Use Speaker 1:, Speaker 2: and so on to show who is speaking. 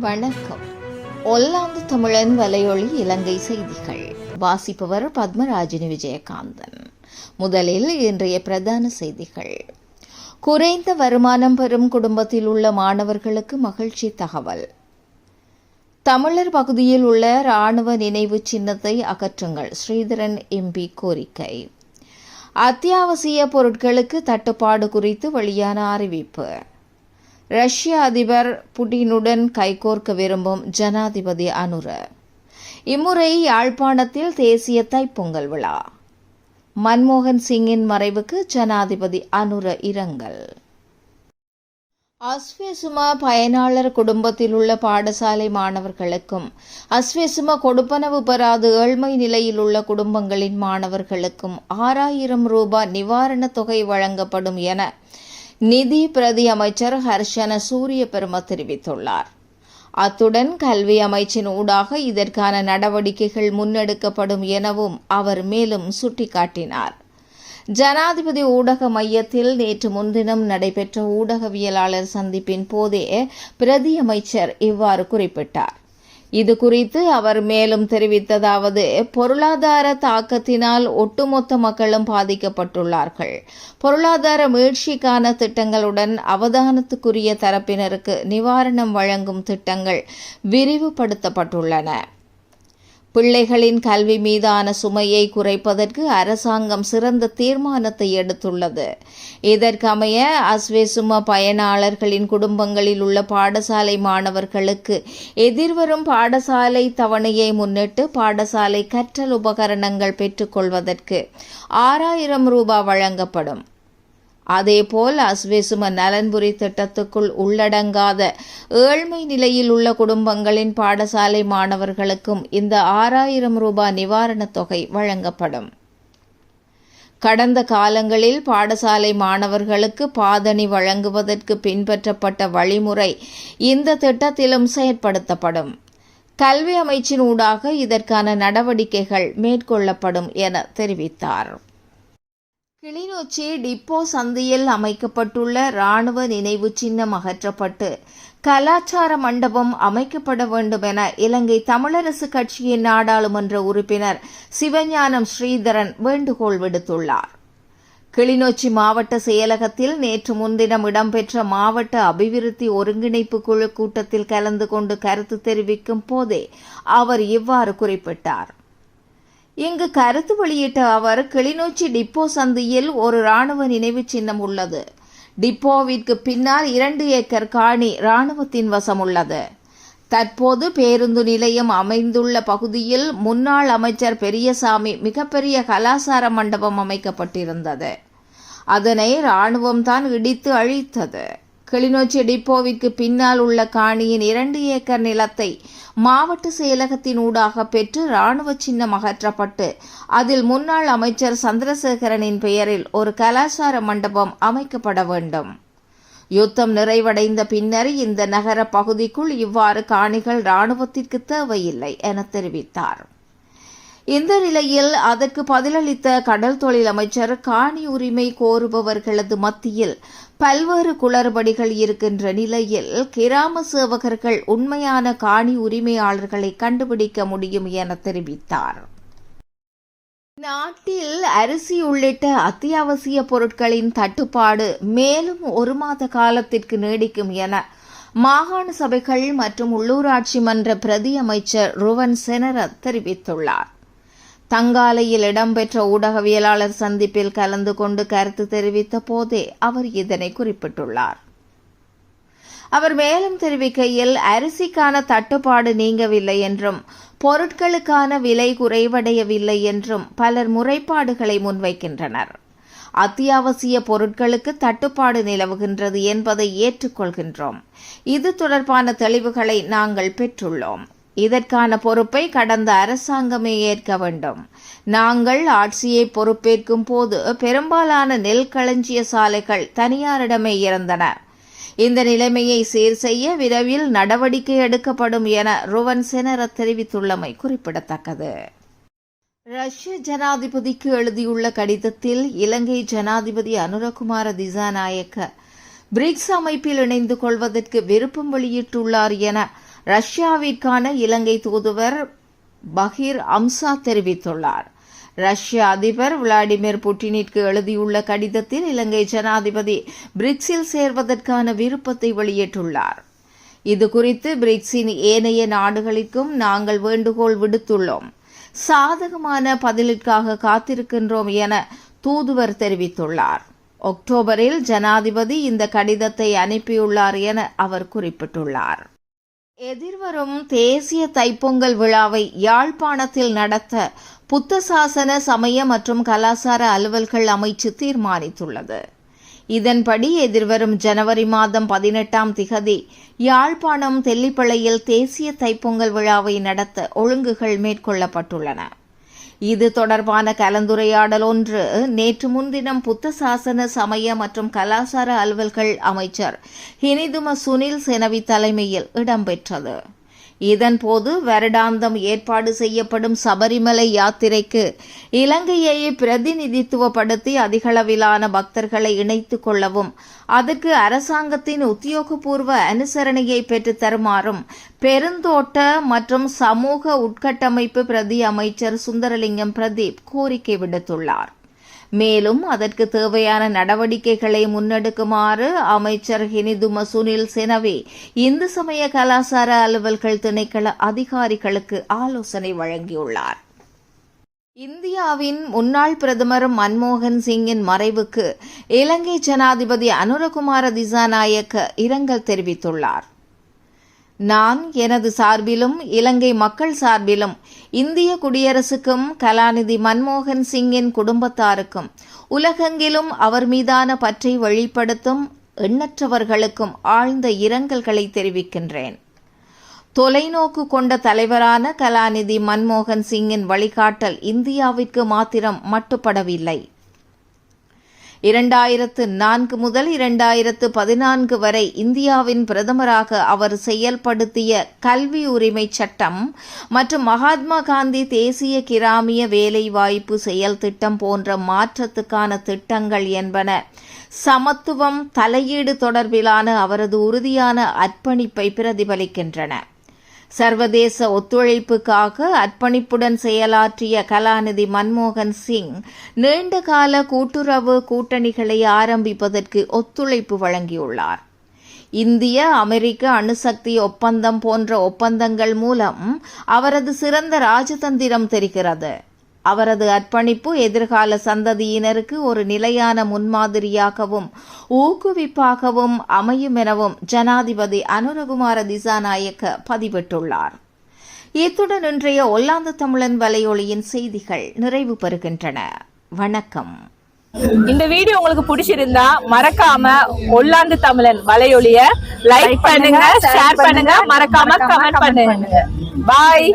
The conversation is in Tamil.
Speaker 1: வணக்கம். ஒல்லாந்து தமிழன் வலையொலி இலங்கை செய்திகள். வாசிப்பவர் பத்மராஜினி விஜயகாந்தன். முதலில் இன்றைய பிரதான செய்திகள். குறைந்த வருமானம் பெறும் குடும்பத்தில் உள்ள மாணவர்களுக்கு மகிழ்ச்சி தகவல். தமிழர் பகுதியில் உள்ள இராணுவ நினைவு சின்னத்தை அகற்றுங்கள் ஸ்ரீதரன் எம்பி கோரிக்கை. அத்தியாவசிய பொருட்களுக்கு தட்டுப்பாடு குறித்து வெளியான அறிவிப்பு. ரஷ்ய அதிபர் புடினுடன் கைகோர்க்க விரும்பும் ஜனாதிபதி அனுர. இம்முறை யாழ்ப்பாணத்தில் தேசிய தைப்பொங்கல் விழா. மன்மோகன் சிங்கின் மறைவுக்கு ஜனாதிபதி அனுர இரங்கல். அஸ்வேசுமா பயனாளர் குடும்பத்தில் உள்ள பாடசாலை மாணவர்களுக்கும் அஸ்வேசுமா கொடுப்பனவு பெறாது ஏழ்மை நிலையில் உள்ள குடும்பங்களின் மாணவர்களுக்கும் ஆறாயிரம் ரூபாய் நிவாரணத் தொகை வழங்கப்படும் என நிதி பிரதி அமைச்சர் ஹர்ஷன சூரிய பெரும தெரிவித்துள்ளார். அத்துடன் கல்வி அமைச்சின் ஊடாக இதற்கான நடவடிக்கைகள் முன்னெடுக்கப்படும் எனவும் அவர் மேலும் சுட்டிக்காட்டினார். ஜனாதிபதி ஊடக மையத்தில் நேற்று முன்தினம் நடைபெற்ற ஊடகவியலாளர் சந்திப்பின் போதே பிரதி அமைச்சர் இவ்வாறு குறிப்பிட்டார். இது குறித்து அவர் மேலும் தெரிவித்ததாவது பொருளாதார தாக்கத்தினால் ஒட்டுமொத்த மக்களும் பாதிக்கப்பட்டுள்ளார்கள். பொருளாதார மீழ்ச்சிக்கான திட்டங்களுடன் அவதானத்துக்குரிய தரப்பினருக்கு நிவாரணம் வழங்கும் திட்டங்கள் விரிவுபடுத்தப்பட்டுள்ளன. பிள்ளைகளின் கல்வி மீதான சுமையை குறைப்பதற்கு அரசாங்கம் சிறந்த தீர்மானத்தை எடுத்துள்ளது. இதற்கமைய அஸ்வேசும பயனாளர்களின் குடும்பங்களில் உள்ள பாடசாலை மாணவர்களுக்கு எதிர்வரும் பாடசாலை தவணையை முன்னிட்டு பாடசாலை கற்றல் உபகரணங்கள் பெற்றுக்கொள்வதற்கு ஆறாயிரம் ரூபாய் வழங்கப்படும். அதேபோல் அஸ்வேசும நலன்புரி திட்டத்துக்குள் உள்ளடங்காத ஏழ்மை நிலையில் உள்ள குடும்பங்களின் பாடசாலை மாணவர்களுக்கும் இந்த ஆறாயிரம் ரூபாய் நிவாரணத் தொகை வழங்கப்படும். கடந்த காலங்களில் பாடசாலை மாணவர்களுக்கு பாதணி வழங்குவதற்கு பின்பற்றப்பட்ட வழிமுறை இந்த திட்டத்திலும் செயற்படுத்தப்படும். கல்வி அமைச்சின் ஊடாக இதற்கான நடவடிக்கைகள் மேற்கொள்ளப்படும் என தெரிவித்தார். கிளிநொச்சி டிப்போ சந்தியில் அமைக்கப்பட்டுள்ள இராணுவ நினைவு சின்னம் அகற்றப்பட்டு கலாச்சார மண்டபம் அமைக்கப்பட வேண்டும் என இலங்கை தமிழரசு கட்சியின் நாடாளுமன்ற உறுப்பினர் சிவஞானம் ஸ்ரீதரன் வேண்டுகோள் விடுத்துள்ளார். கிளிநொச்சி மாவட்ட செயலகத்தில் நேற்று முன்தினம் இடம்பெற்ற மாவட்ட அபிவிருத்தி ஒருங்கிணைப்பு குழு கூட்டத்தில் கலந்து கொண்டு கருத்து தெரிவிக்கும் போதே அவர் இவ்வாறு குறிப்பிட்டார். இங்கு கருத்து வெளியிட்ட அவர் கிளிநொச்சி டிப்போ சந்தியில் ஒரு ராணுவ நினைவு சின்னம் உள்ளது. டிப்போவிற்கு பின்னால் இரண்டு ஏக்கர் காணி இராணுவத்தின் வசம் உள்ளது. தற்போது பேருந்து நிலையம் அமைந்துள்ள பகுதியில் முன்னாள் அமைச்சர் பெரியசாமி மிகப்பெரிய கலாசார மண்டபம் அமைக்கப்பட்டிருந்தது. அதனை ராணுவம் தான் இடித்து அழித்தது. கிளிநொச்சி டிப்போவிற்கு பின்னால் உள்ள காணியின் இரண்டு ஏக்கர் நிலத்தை மாவட்ட செயலகத்தின் ஊடாக பெற்று இராணுவ சின்னம் அகற்றப்பட்டு அதில் முன்னாள் அமைச்சர் சந்திரசேகரனின் பெயரில் ஒரு கலாச்சார மண்டபம் அமைக்கப்பட வேண்டும். யுத்தம் நிறைவடைந்த பின்னர் இந்த நகர பகுதிக்குள் இவ்வாறு காணிகள் இராணுவத்திற்கு தேவையில்லை என தெரிவித்தார். இந்த நிலையில் அதற்கு பதிலளித்த கடல் தொழில் அமைச்சர் காணி உரிமை கோருபவர்களது மத்தியில் பல்வேறு குளறுபடிகள் இருக்கின்ற நிலையில் கிராம சேவகர்கள் உண்மையான காணி உரிமையாளர்களை கண்டுபிடிக்க முடியும் என தெரிவித்தார். நாட்டில் அரிசி உள்ளிட்ட அத்தியாவசிய பொருட்களின் தட்டுப்பாடு மேலும் ஒரு மாத காலத்திற்கு நீடிக்கும் என மாகாண சபைகள் மற்றும் உள்ளூராட்சி மன்ற பிரதி அமைச்சர் ருவன் செனரத் தெரிவித்துள்ளார். தங்காலையில் இடம்பெற்ற ஊடகவியலாளர் சந்திப்பில் கலந்து கொண்டு கருத்து தெரிவித்த போதே அவர் இதனை குறிப்பிட்டுள்ளார். அவர் மேலும் தெரிவிக்கையில் அரிசிக்கான தட்டுப்பாடு நீங்கவில்லை என்றும் பொருட்களுக்கான விலை குறைவடையவில்லை என்றும் பலர் முறைப்பாடுகளை முன்வைக்கின்றனர். அத்தியாவசிய பொருட்களுக்கு தட்டுப்பாடு நிலவுகின்றது என்பதை ஏற்றுக்கொள்கின்றோம். இது தொடர்பான தெளிவுகளை நாங்கள் பெற்றுள்ளோம். இதற்கான பொறுப்பை கடந்த அரசாங்கமே ஏற்க வேண்டும். நாங்கள் ஆட்சியை பொறுப்பேற்கும் போது பெரும்பாலான நெல் களஞ்சிய சாலைகள் தனியாரிடமே இருந்தன. இந்த நிலைமையை சீர் செய்ய விரைவில் நடவடிக்கை எடுக்கப்படும் என ருவன் செனர தெரிவித்துள்ளமை குறிப்பிடத்தக்கது. ரஷ்ய ஜனாதிபதிக்கு எழுதியுள்ள கடிதத்தில் இலங்கை ஜனாதிபதி அனுரகுமார திசாநாயக்க பிரிக்ஸ் அமைப்பில் இணைந்து கொள்வதற்கு விருப்பம் வெளியிட்டுள்ளார் என ரஷ்யாவிற்கான இலங்கை தூதுவர் பஹீர் அம்சா தெரிவித்துள்ளார். ரஷ்ய அதிபர் விளாடிமிர் புட்டினிற்கு எழுதியுள்ள கடிதத்தில் இலங்கை ஜனாதிபதி பிரிக்ஸில் சேர்வதற்கான விருப்பத்தை வெளியிட்டுள்ளார். இது குறித்து பிரிக்ஸின் ஏனைய நாடுகளுக்கும் நாங்கள் வேண்டுகோள் விடுத்துள்ளோம். சாதகமான பதிலுக்காக காத்திருக்கின்றோம் என தூதுவர் தெரிவித்துள்ளார். அக்டோபரில் ஜனாதிபதி இந்த கடிதத்தை அனுப்பியுள்ளார் என அவர் குறிப்பிட்டுள்ளார். எதிர்வரும் தேசிய தைப்பொங்கல் விழாவை யாழ்ப்பாணத்தில் நடத்த புத்தசாசன சமய மற்றும் கலாசார அலுவல்கள் அமைச்சு தீர்மானித்துள்ளது. இதன்படி எதிர்வரும் ஜனவரி மாதம் பதினெட்டாம் திகதி யாழ்ப்பாணம் தெல்லிப்பளையில் தேசிய தைப்பொங்கல் விழாவை நடத்த ஒழுங்குகள் மேற்கொள்ளப்பட்டுள்ளன. இது தொடர்பான கலந்துரையாடல் ஒன்று. நேற்று முன்தினம் புத்த சாசன சமய மற்றும் கலாசார அலுவல்கள் அமைச்சர் ஹினிதும சுனில் செனவி தலைமையில் இடம்பெற்றது. இதன்போது வருடாந்தம் ஏற்பாடு செய்யப்படும் சபரிமலை யாத்திரைக்கு இலங்கையை பிரதிநிதித்துவப்படுத்தி அதிகளவிலான பக்தர்களை இணைத்துக் கொள்ளவும் அதற்கு அரசாங்கத்தின் உத்தியோகபூர்வ அனுசரணையை பெற்றுத் தருமாறும் பெருந்தோட்ட மற்றும் சமூக உட்கட்டமைப்பு பிரதி அமைச்சர் சுந்தரலிங்கம் பிரதீப் கோரிக்கை விடுத்துள்ளார். மேலும் அதற்கு தேவையான நடவடிக்கைகளை முன்னெடுக்குமாறு அமைச்சர் ஹினிதும சுனில் செனவே இந்து சமய கலாசார அலுவல்கள் திணைக்கள அதிகாரிகளுக்கு ஆலோசனை வழங்கியுள்ளார். இந்தியாவின் முன்னாள் பிரதமர் மன்மோகன் சிங்கின் மறைவுக்கு இலங்கை ஜனாதிபதி அனுரகுமார திசாநாயக்க இரங்கல் தெரிவித்துள்ளார். நான் எனது சார்பிலும் இலங்கை மக்கள் சார்பிலும் இந்திய குடியரசுக்கும் கலாநிதி மன்மோகன் சிங்கின் குடும்பத்தாருக்கும் உலகெங்கிலும் அவர் மீதான பற்றை வெளிப்படுத்தும் எண்ணற்றவர்களுக்கும் ஆழ்ந்த இரங்கல்களை தெரிவிக்கின்றேன். தொலைநோக்கு கொண்ட தலைவரான கலாநிதி மன்மோகன் சிங்கின் வழிகாட்டல் இந்தியாவிற்கு மாத்திரம் மட்டுப்படவில்லை. இரண்டாயிரத்து நான்கு முதல் இரண்டாயிரத்து பதினான்கு வரை இந்தியாவின் பிரதமராக அவர் செயல்படுத்திய கல்வி உரிமை சட்டம் மற்றும் மகாத்மா காந்தி தேசிய கிராமிய வேலைவாய்ப்பு செயல் திட்டம் போன்ற மாற்றத்துக்கான திட்டங்கள் என்பன சமத்துவம் தலையீடு தொடர்பிலான அவரது உறுதியான அர்ப்பணிப்பை பிரதிபலிக்கின்றன. சர்வதேச ஒத்துழைப்புக்காக அர்ப்பணிப்புடன் செயலாற்றிய கலாநிதி மன்மோகன் சிங் நீண்டகால கூட்டுறவு கூட்டணிகளை ஆரம்பிப்பதற்கு ஒத்துழைப்பு வழங்கியுள்ளார். இந்திய அமெரிக்க அணுசக்தி ஒப்பந்தம் போன்ற ஒப்பந்தங்கள் மூலம் அவரது சிறந்த ராஜதந்திரம் தெரிகிறது. அவரது அர்ப்பணிப்பு எதிர்கால சந்ததியினருக்கு ஒரு நிலையான முன்மாதிரியாகவும் ஊக்குவிப்பாகவும் அமையும் எனவும் ஜனாதிபதி அனுரகுமார திசாநாயக்க பதிவிட்டுள்ளார். இத்துடன் இன்றைய ஒல்லாந்து தமிழன் வலையொலியின் செய்திகள் நிறைவு பெறுகின்றன. வணக்கம்.
Speaker 2: இந்த வீடியோ உங்களுக்கு பிடிச்சிருந்தா மறக்காம ஒல்லாந்து தமிழன் வலையொலிய லைக் பண்ணுங்க ஷேர் பண்ணுங்க மறக்காம கமெண்ட் பண்ணுங்க. பாய்